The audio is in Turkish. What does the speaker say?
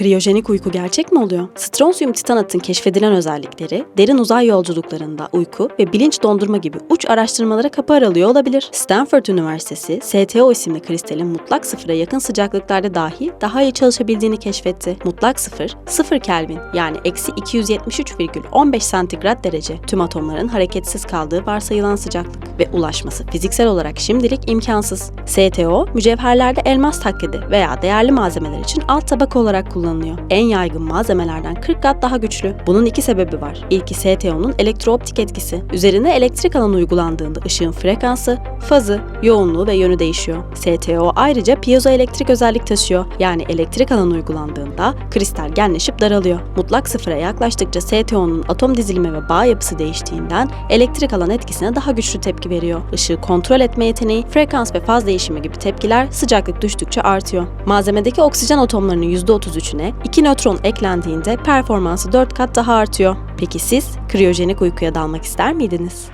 Kriyojenik uyku gerçek mi oluyor? Stronsiyum titanatın keşfedilen özellikleri, derin uzay yolculuklarında uyku ve bilinç dondurma gibi uç araştırmalara kapı aralıyor olabilir. Stanford Üniversitesi, STO isimli kristalin mutlak sıfıra yakın sıcaklıklarda dahi daha iyi çalışabildiğini keşfetti. Mutlak sıfır, 0 Kelvin yani eksi 273,15 santigrat derece tüm atomların hareketsiz kaldığı varsayılan sıcaklık ve ulaşması fiziksel olarak şimdilik imkansız. STO, mücevherlerde elmas taklidi veya değerli malzemeler için alt tabaka olarak kullanılıyor. En yaygın malzemelerden 40 kat daha güçlü. Bunun iki sebebi var. İlki STO'nun elektrooptik etkisi. Üzerine elektrik alanı uygulandığında ışığın frekansı, fazı, yoğunluğu ve yönü değişiyor. STO ayrıca piezoelektrik özellik taşıyor. Yani elektrik alanı uygulandığında kristal genleşip daralıyor. Mutlak sıfıra yaklaştıkça STO'nun atom dizilimi ve bağ yapısı değiştiğinden elektrik alan etkisine daha güçlü tepki veriyor. Işığı kontrol etme yeteneği, frekans ve faz değişimi gibi tepkiler sıcaklık düştükçe artıyor. Malzemedeki oksijen atomlarının %33'üne 2 nötron eklendiğinde performansı 4 kat daha artıyor. Peki siz kriyojenik uykuya dalmak ister miydiniz?